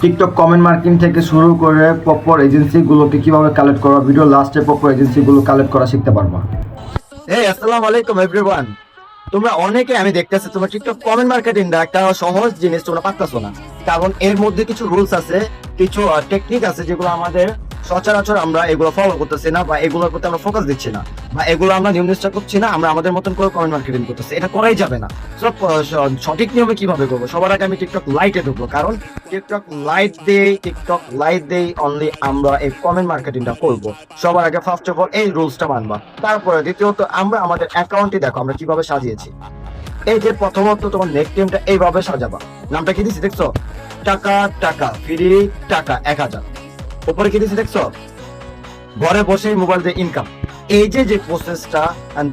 TikTok comment marking থেকে শুরু করে প্রপার এজেন্সিগুলোকে কীভাবে কালেক্ট করা ভিডিও লাস্টে প্রপার এজেন্সিগুলো কালেক্ট করা শিখতে পারবা। এই আসসালামু আলাইকুম এভরিওয়ান তোমরা অনেকে আমি দেখতেছি, তোমরা টিকটক কমেন্ট মার্কেটিং একটা সহজ জিনিস, তোমরা পারতেছো না। কারণ এর মধ্যে কিছু রুলস আছে, কিছু টেকনিক আছে যেগুলো আমাদের সচরাচর আমরা এগুলো ফলো করতেছি না বা এগুলোর প্রতি আমরা ফোকাস দিচ্ছি না বা এগুলো আমরা নিয়ম নিষ্ঠা করছি না, আমরা আমাদের মতন করে কমেন্ট মার্কেটিং করতেছি। এটা করাই যাবে না। সঠিক নিয়মে কীভাবে করব? সবার আগে আমি টিকটক লাইটে ঢুকবো। কারণ টিকটক লাইট দেই টিকটক লাইট দেই অনলি আমরা এই কমেন্ট মার্কেটিংটা করব। সবার আগে ফার্স্ট অফ অল এই রুলসটা মানবা। তারপরে দ্বিতীয়ত, আমরা আমাদের অ্যাকাউন্টে দেখো, আমরা কীভাবে সাজিয়েছি। এই যে প্রথমত তোমার নেক টিমটা এইভাবে সাজাবা। নামটা কি দিচ্ছি দেখছ? টাকা টাকা ফ্রি টাকা, এক হাজার। উপরে কি দিছি দেখছ? ঘরে বসে মোবাইল দিয়ে ইনকাম এই যে যে প্রসেসটা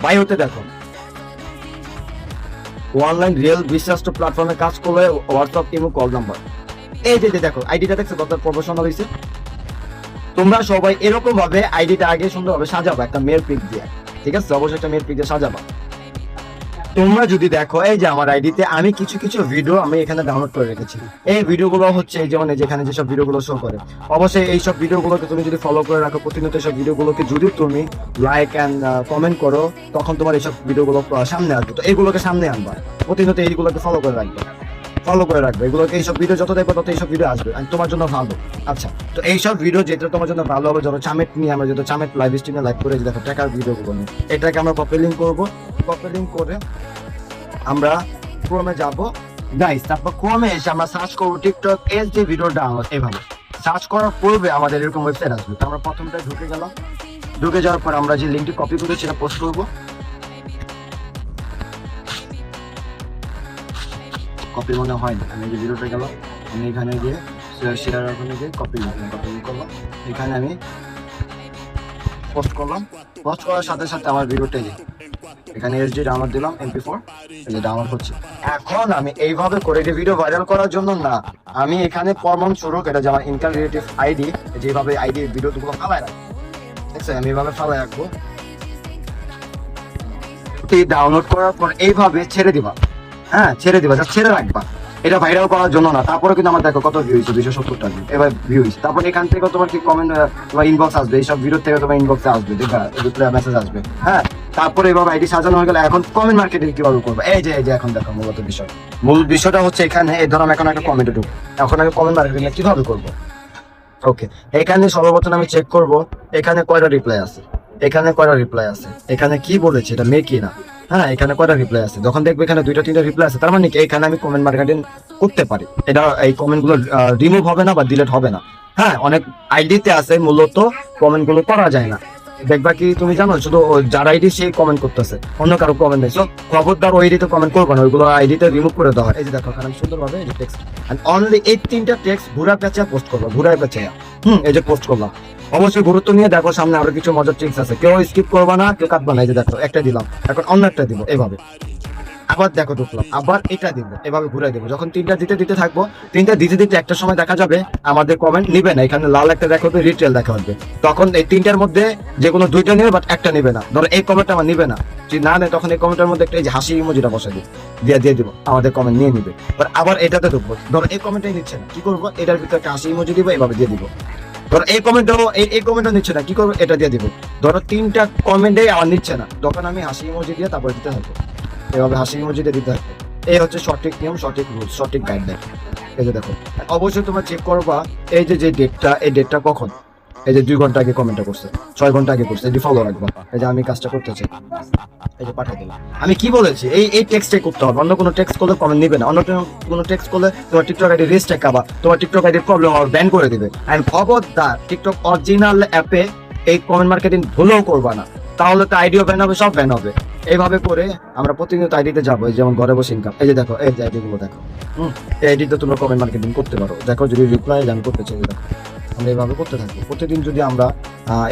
বায়োতে দেখো। অনলাইন রিয়েল বিশ্বাস্ত প্ল্যাটফর্মে কাজ করলে হোয়াটসঅ্যাপ ইমো কল নাম্বার এই যে দেখো আইডিটা দেখছ, কত প্রফেশনাল হয়েছে তোমরা সবাই এরকম ভাবে আইডিটা আগে সুন্দরভাবে সাজাবা, একটা মেয়ের পিক দিয়ে। ঠিক আছে? অবশ্যই একটা মেয়ের পিক দিয়ে সাজাবা। তোমরা যদি দেখো, এই যে আমার আইডিতে আমি কিছু কিছু ভিডিও আমি এখানে ডাউনলোড করে রেখেছি। এই ভিডিওগুলো হচ্ছে এই যেমন এই যেখানে যেসব ভিডিওগুলো শো করে। অবশ্যই এই সব ভিডিওগুলোকে তুমি যদি ফলো করে রাখো, প্রতিনিয়ত সব ভিডিওগুলোকে যদি তুমি লাইক অ্যান্ড কমেন্ট করো, তখন তোমার এইসব ভিডিওগুলো সামনে আসবে। তো এইগুলোকে সামনে আনবা। প্রতিনিয়ত এইগুলোকে ফলো করে রাখবে। ফলো করে রাখবে। এগুলোকে এইসব ভিডিও যত দেখবে তত এইসব ভিডিও আসবে। আর তোমার জন্য ভালো। আচ্ছা তো এইসব ভিডিও যেটা তোমার জন্য ভালো হবে, ধরো চামেট নিয়ে আমরা যেটা চামেট লাইভ স্ট্রিমে লাইভ করে দেখো, টাকার ভিডিওগুলো নিয়ে। এটাকে আমরা কপি লিঙ্ক করব। কপি করে আমরা ক্রোমে যাব। গাইস তারপর ক্রোমে এসে আমরা সার্চ করব টিকটক এর যে ভিডিও ডাউনলোড এভাবে। সার্চ করার পূর্বে আমাদের এরকম ওয়েবসাইট আসবে। তো আমরা প্রথমটা ঢুকে গেলাম। ঢুকে যাওয়ার পর আমরা যে লিঙ্কটি কপি করে সেটা পোস্ট করব। কপি মনে হয় না। আমি যে ভিডিওটা গেলাম। আমি এখানে গিয়ে শেয়ার ওখানে গিয়ে কপি কপি করলাম। এখানে আমি পোস্ট করলাম। পোস্ট করার সাথে সাথে আমার ভিডিওটাই এখানে এসডি ডাউনলোড দিলাম এমপি ফোর এই যে ডাউনলোড হচ্ছে। এখন আমি এইভাবে করে যে ভিডিও ভাইরাল করার জন্য না, আমি এখানে প্রমাণ স্বরূপ, এটা যে আমার ইনকাম রিলেটিভ আইডি যেভাবে আইডি ভিডিওগুলো ফালায় রাখব। দেখছেন আমি এইভাবে ফালায় রাখব। ডাউনলোড করার পর এইভাবে ছেড়ে দিবা। হ্যাঁ ছেড়ে দিবা, just ছেড়ে রাখবা। এটা ভাইরাল করার জন্য না, তারপরে কিন্তু আমার দেখো কত ভিউ হয়েছে, দুইশো সত্তরটা view। এবার ভিউ হয়েছে। তারপর এখান থেকে তোমার কি কমেন্ট তোমার ইনবক্স আসবে, এইসব ভিডিও থেকে তোমার ইনবক্সে আসবে দেখবা মেসেজ আসবে। হ্যাঁ তারপরে এভাবে আইডি সাজানো হয়ে গেলে। এখন কমেন্ট মার্কেটিং কীভাবে করব? এই যে এই যে, এখন দেখো মূলত বিষয়। মূল বিষয়টা হচ্ছে এখানে, এই ধরো এখন একটা কমেন্টে ঢুকবো। এখন আমি কমেন্ট মার্কেটিং কীভাবে করব? ওকে এখানে সর্বপ্রথম আমি চেক করব, এখানে কয়টা রিপ্লাই আছে? এখানে কয়টা রিপ্লাই আছে? এখানে কি বলেছে? এটা মেয়ে কি না? হ্যাঁ এখানে কয়টা রিপ্লাই আছে? যখন দেখব এখানে দুইটা, তিনটা রিপ্লাই আছে, তার মানে কি? এখানে আমি কমেন্ট মার্কেটিং করতে পারি। এটা, এই কমেন্টগুলো রিমুভ হবে না বা ডিলিট হবে না। হ্যাঁ অনেক আইডিতে আছে, মূলত কমেন্টগুলো করা যায় না। দেখবা কি তুমি জানো, শুধু যার আইডি সেই কমেন্ট করতেছে, অন্য কারও কমেন্ট নেই। খবরদার ওই আইডিতে কমেন্ট করব না, ওইগুলো আইডিতে রিমুভ করে দেওয়া এই যে দেখো আমি সুন্দরভাবে এই টেক্সট অনলি এই তিনটা টেক্সট ঘুরা পেঁচা পোস্ট করব, ঘুরা পেঁচা হুম, এই যে পোস্ট করলাম অবশ্যই গুরুত্ব নিয়ে দেখো, সামনে আরও কিছু মজার ট্রিক্স আছে। কেউ স্কিপ করবা না, কেউ কাটবা না। এই যে দেখো, একটা দিলাম, এখন অন্য একটা দিব, এভাবে। আবার দেখো ঢুকলাম আবার এটা দিব, এভাবে ঘুরে দেবো। যখন তিনটা দিতে দিতে থাকব, তিনটা দিতে দিতে একটা সময় দেখা যাবে, আমাদের কমেন্ট নিবে না। এখানে লাল একটা দেখা হবে রিটেল দেখা হবে। তখন এই তিনটার মধ্যে যে কোনো দুইটা নেবে বাট একটা নেবে না। ধরো এই কমেন্টটা আমার নিবে না। যদি না নেয় তখন এই কমেন্টের মধ্যে একটা এই যে হাসি ইমোজিটা বসে দিই, দিয়ে দিয়ে দিব, আমাদের কমেন্ট নিয়ে নিবে। বাট আবার এটাতে ঢুকবো। ধরো এই কমেন্টটাই নিচ্ছে না, কি করব? এটার ভিতরে একটা হাসি ইমোজি দিব, এভাবে দিয়ে দিব। ধরো এই কমেন্টও এই এই কমেন্টও নিচ্ছে না, কি করব? এটা দিয়ে দিব। ধরো তিনটা কমেন্টে আমার নিচ্ছে না। তখন আমি হাসি ইমোজি দিয়ে তারপরে দিতে থাকব। এভাবে হাসি ইমোজি দিতে হবে এই হচ্ছে সঠিক নিয়ম, সঠিক রুল সঠিক গাইডলাইন এই যে দেখো, অবশ্যই তোমরা চেক করবা, এই যে যে ডেটটা এই ডেটটা কখন? এই যে, দুই ঘণ্টা আগে কমেন্টটা করছে, ছয় ঘণ্টা আগে করছে এটি ফলো রাখবা। এই যে, আমি কাজটা করতেছি এই যে, পাঠিয়ে দিলাম। আমি কি বলেছি? এই এই টেক্সটে করতে হবে, অন্য কোনো টেক্সট করলে কমেন্ট নিবে না। অন্য কোনো টেক্সট করলে তোমার টিকটক আইডি রেস্ট কাবা তোমার টিকটক আইডির প্রবলেম আর ব্যান করে দিবে। এন্ড খবরদার টিকটক অরিজিনাল অ্যাপে এই কমেন্ট মার্কেটিং ভুলেও করবা না। তাহলে তো আইডিও ব্যান হবে, সব ব্যান হবে। এইভাবে করে আমরা প্রতিনিয়ত আইডিতে যাব যেমন ঘরে বসে ইনকাম এই যে দেখো, এই যে আইডি গুলো দেখো। এই আইডিতে তোমরা কমেন্ট মার্কেটিং করতে পারো। দেখো, যদি রিপ্লাই আমি করতে চাই দেখো, আমরা এইভাবে করতে থাকব। প্রতিদিন যদি আমরা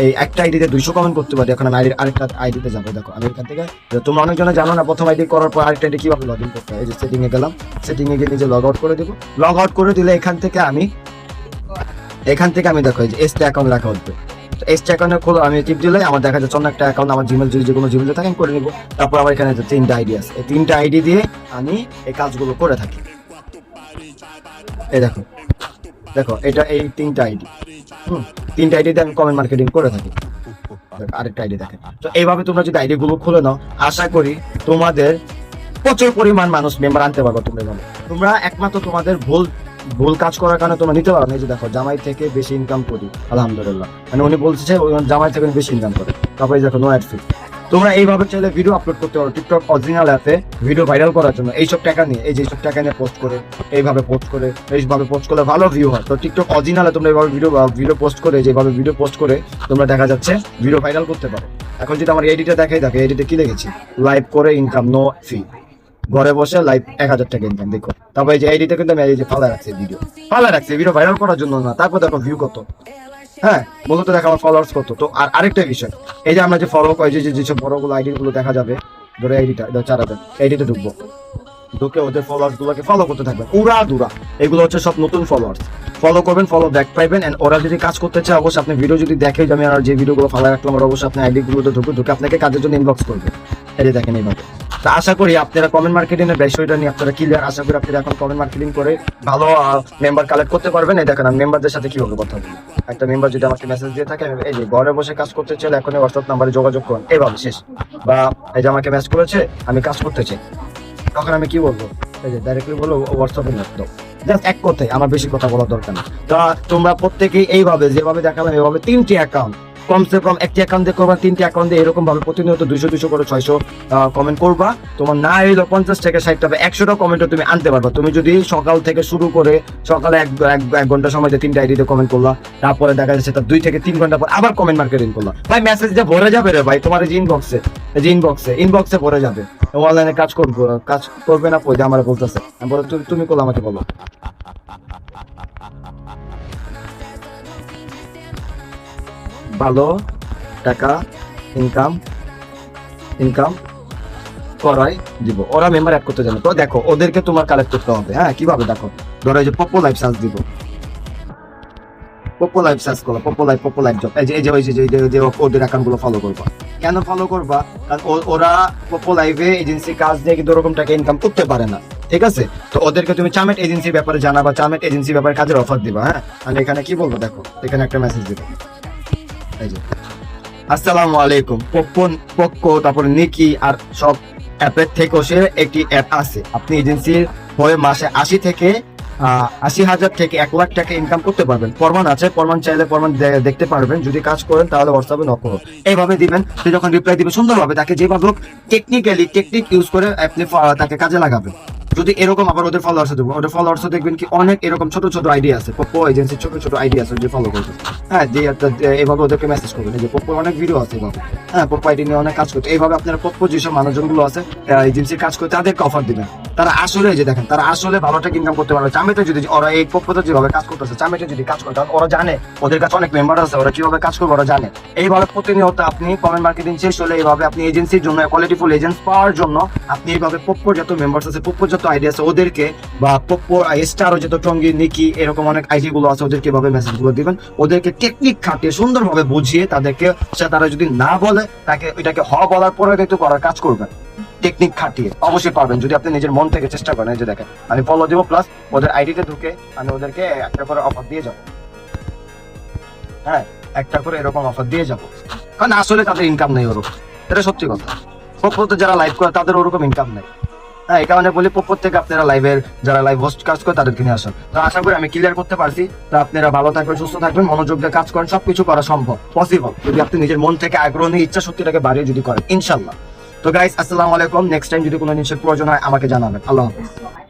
এই একটা আইডিতে দুইশো কমেন্ট করতে পারি, এখন আমি আইডি আরেকটা আইডিতে যাব দেখো, আমি এখান থেকে তোমরা অনেকজনে জানো না, প্রথম আইডি করার পর আরেকটা আইডি কীভাবে লগ ইন করতে হয়? এই যে সেটিং এ গেলাম সেটিংয়ে গিয়ে নিজে লগ আউট করে দেবো। লগ আউট করে দিলে এখান থেকে আমি, এখান থেকে আমি দেখো, এই যে এসটি অ্যাকাউন্ট লেখা হচ্ছে। এসটি অ্যাকাউন্টে খোলো, আমি টিপ দিলে আমার দেখা যাচ্ছে অন্য একটা অ্যাকাউন্ট আমার জিমেল যদি যে কোনো জিমেলে থাকে, আমি করে তারপর আমার এখানে তিনটা আইডি আছে। এই তিনটা আইডি দিয়ে আমি এই কাজগুলো করে থাকি। এই দেখো দেখো, এটা এই তিনটা আইডি হুম, তিনটা আমি কমেন্ট মার্কেটিং করে থাকি। আরেকটা আইডি দেখেন। তো এইভাবে তোমরা যদি আইডি গুলো খুলে নাও, আশা করি তোমাদের প্রচুর পরিমাণ মানুষ মেম্বার আনতে পারব তোমরা তোমরা একমাত্র তোমাদের ভুল ভুল কাজ করার কারণে তোমরা নিতে পারো না। যে দেখো, জামাই থেকে বেশি ইনকাম করি, আলহামদুলিল্লাহ। মানে উনি বলছে যে জামাই থেকে বেশি ইনকাম করে। তারপরে দেখো নো অ্যাড ফি তোমরা এইভাবে চাইলে ভিডিও আপলোড করতে পারো টিকটক অরিজিনাল অ্যাপে ভিডিও ভাইরাল করার জন্য। এইসব টাকা নিয়ে, এই যে এইসব টাকা নিয়ে পোস্ট করে, এইভাবে পোস্ট করে, এইভাবে পোস্ট করলে ভালো ভিউ হয়। তো টিকটক অরিজিনালে তোমরা এইভাবে ভিডিও ভিডিও পোস্ট করে যেভাবে ভিডিও পোস্ট করে তোমরা দেখা যাচ্ছে ভিডিও ভাইরাল করতে পারো। এখন যদি আমার এডিটে দেখাই থাকে এডিটে কি দেখেছি লাইভ করে ইনকাম নো ফি ঘরে বসে লাইভ এক হাজার টাকা ইনকাম দেখো। তারপর এই যে এডিটে কিন্তু আমি এই যে ফালা রাখছি ভিডিও ফালা রাখছি ভিডিও ভাইরাল করার জন্য না, তারপর দেখো ভিউ কত। হ্যাঁ মূলত দেখো আমার ফলোয়ার্স কত। তো আর আরেকটা বিষয়, এই যে আমরা যে ফলো করি যে যেসব বড়গুলো আইডি গুলো দেখা যাবে, ধরো আইডিটা এটা চার হাজার আইডিতে ঢুকবো। ঢুকে ওদের ফলোয়ার্স গুলোকে ফলো করতে থাকবেন উড়া দুরা, এগুলো হচ্ছে সব নতুন ফলোয়ার্স ফলো করবেন ফলো ব্যাক পাইবেন এন্ড ওরা যদি কাজ করতে চায়, অবশ্যই আপনি ভিডিও যদি দেখে আমি আর যে ভিডিও গুলো ফলো রাখলাম ওরা অবশ্যই আপনি আইডি গুলোতে ঢুকে ঢুকে আপনাকে কাজের জন্য ইনবক্স করবে। যে দেখেন এইভাবে। তো আশা করি আপনারা কমেন্ট মার্কেটিং এর বিষয়টা নিয়ে আপনারা ক্লিয়ার আশা করি আপনারা এখন কমেন্ট মার্কেটিং করে ভালো মেম্বার কালেক্ট করতে পারবেন। এই দেখেন, আমি মেম্বারদের সাথে কীভাবে কথা বলি? একটা মেম্বার যদি আমাকে মেসেজ দিয়ে থাকে, এই যে, ঘরে বসে কাজ করতে চাইলে এখন হোয়াটসঅ্যাপ নাম্বারে যোগাযোগ করুন। এইভাবে শেষ। বা এই যে আমাকে মেসেজ করেছে, আমি কাজ করতে চাই। তখন আমি কি বলব? এই যে ডাইরেক্টলি বলব হোয়াটসঅ্যাপে মেসেজ জাস্ট এক কথাই আমার বেশি কথা বলার দরকার না। তো তোমরা প্রত্যেকেই এইভাবে, যেভাবে দেখালাম, এইভাবে তিনটি অ্যাকাউন্ট কমসে কম একটি অ্যাকাউন্ট দিয়ে করবা, তিনটি অ্যাকাউন্ট দিয়ে এরকম ভাবে প্রতিনিয়ত দুইশো দুইশো করে ছয়শো কমেন্ট করবা। তোমার না এলো পঞ্চাশ থেকে ষাট টাকা একশোটা কমেন্টও তুমি আনতে পারবা। তুমি যদি সকাল থেকে শুরু করে সকালে এক, এক- ঘণ্টা সময় তিনটা আইডিতে কমেন্ট করলা, তারপরে দেখা যাচ্ছে তার দুই থেকে তিন ঘণ্টা পর আবার কমেন্ট মার্কেটিং করলা। ভাই মেসেজ যে ভরে যাবে রে ভাই, তোমার এই ইনবক্সে যে ইনবক্সে ইনবক্সে ভরে যাবে। অনলাইনে কাজ করব, কাজ করবে না পয়সা আমার বলতেছে। বলো তুমি তুমি করল আমাকে বলো। ভালো টাকা ইনকাম ইনকাম করাই দিব। ওরা মেম্বার অ্যাড করতে জানে। তো দেখো, ওদেরকে তোমার কালেক্ট করতে হবে। হ্যাঁ কীভাবে দেখো? ধরো এই যে পপো লাইফ সার্চ দিব। পপো লাইফ সার্চ করো Poppo life Poppo life job এই যে এই যে, ওই যে- যে ওদের অ্যাকাউন্টগুলো ফলো করবা। কেন ফলো করবা? কারণ ওরা পপো লাইভে এজেন্সি কাজ দিয়ে কিন্তু ওরকম টাকা ইনকাম করতে পারে না। ঠিক আছে? তো ওদেরকে তুমি চামেট এজেন্সির ব্যাপারে জানাবা। চামেট এজেন্সির ব্যাপারে কাজের অফার দিবা হ্যাঁ? আর এখানে কি বলব দেখো? এখানে একটা মেসেজ দিবা। আসসালামু আলাইকুম। পপ্পন পক্কো তারপরে নিকি আর সব অ্যাপের থেকেও সে একটি অ্যাপ আছে। আপনি এজেন্সির হয়ে মাসে আশি থেকে আশি হাজার থেকে এক লাখ টাকা ইনকাম করতে পারবেন। প্রমাণ আছে, প্রমাণ চাইলে প্রমাণ দেখতে পারবেন। যদি কাজ করেন, তাহলে হোয়াটসঅ্যাপে নক এইভাবে দিবেন, সে যখন রিপ্লাই দিবে, সুন্দরভাবে তাকে যেভাবে হোক টেকনিক্যালি টেকনিক ইউজ করে আপনি তাকে কাজে লাগাবেন। যদি এরকম আবার ওদের ফলোয়ার্স দেবো, ওদের ফলোয়ার্স দেখবেন কি অনেক এরকম ছোট ছোট আইডিয়া আছে। পপ্পো এজেন্সির ছোট ছোট আইডিয়া আছে যে ফলো করবে। হ্যাঁ যে এভাবে ওদেরকে মেসেজ করবেন যে পপ্পোর অনেক ভিডিও আছে এইভাবে হ্যাঁ পপ্পো আইডি নিয়ে অনেক কাজ করতে এইভাবে আপনারা পপ্পো যেসব মানুষজনগুলো আছে এজেন্সির কাজ করতে তাদেরকে অফার দিবেন। তারা আসলে যে দেখেন, তারা আসলে ভালো টাকা ইনকাম করতে পারবে। চামেতে যদি, ওরা এই পপ্পোতে যেভাবে কাজ করতেছে চামেতে যদি কাজ করে তাহলে ওরা জানে, ওদের কাছে অনেক মেম্বার আছে, ওরা কীভাবে কাজ করবে ওরা জানে। এইভাবে প্রতিনিয়ত আপনি কমেন্ট মার্কেটিং শেষ হলে এইভাবে আপনি এজেন্সির জন্য কোয়ালিটিফুল এজেন্ট পাওয়ার জন্য আপনি এইভাবে পপ্পোর যত মেম্বার্স আছে পপ্পোর যত আইডিয়া আছে, ওদেরকে বা পপ্পো স্টারও যত টঙ্গি, নিকি, এরকম অনেক আইডি গুলো আছে, ওদেরকে এভাবে মেসেজগুলো দিবেন। ওদেরকে টেকনিক খাটিয়ে সুন্দরভাবে বুঝিয়ে তাদেরকে, সে তারা যদি না বলে, তাকে, ওইটাকে হ বলার পরে কিন্তু করার কাজ করবেন টেকনিক খাটিয়ে অবশ্যই পারবেন। যদি আপনি নিজের মন থেকে চেষ্টা করেন যে দেখেন, আমি ফলো দিব প্লাস ওদের আইডিতে ঢুকে আমি ওদেরকে একটা করে অফার দিয়ে যাব। হ্যাঁ একটা করে এরকম অফার দিয়ে যাব। কারণ আসলে তাদের ইনকাম নেই ওরকম। এটা সত্যি কথা। পপ্পোতে যারা লাইভ করে, তাদের ওরকম ইনকাম নেই। হ্যাঁ এই কারণে বলি পপ্পোর থেকে আপনারা লাইভের যারা লাইভ হোস্ট কাজ করে, তাদেরকে নিয়ে আসেন। তো আশা করি আমি ক্লিয়ার করতে পারছি। তো আপনারা ভালো থাকবেন, সুস্থ থাকবেন, মনোযোগ দিয়ে কাজ করেন, সবকিছু করা সম্ভব পসিবল যদি আপনি নিজের মন থেকে আগ্রহ নিয়ে ইচ্ছা শক্তিটাকে বাড়িয়ে যদি করেন ইনশাল্লাহ তো গাইস আসসালামু আলাইকুম। নেক্সট টাইম যদি কোনো জিনিসের প্রয়োজন হয়, আমাকে জানাবেন। আল্লাহ হাফেজ।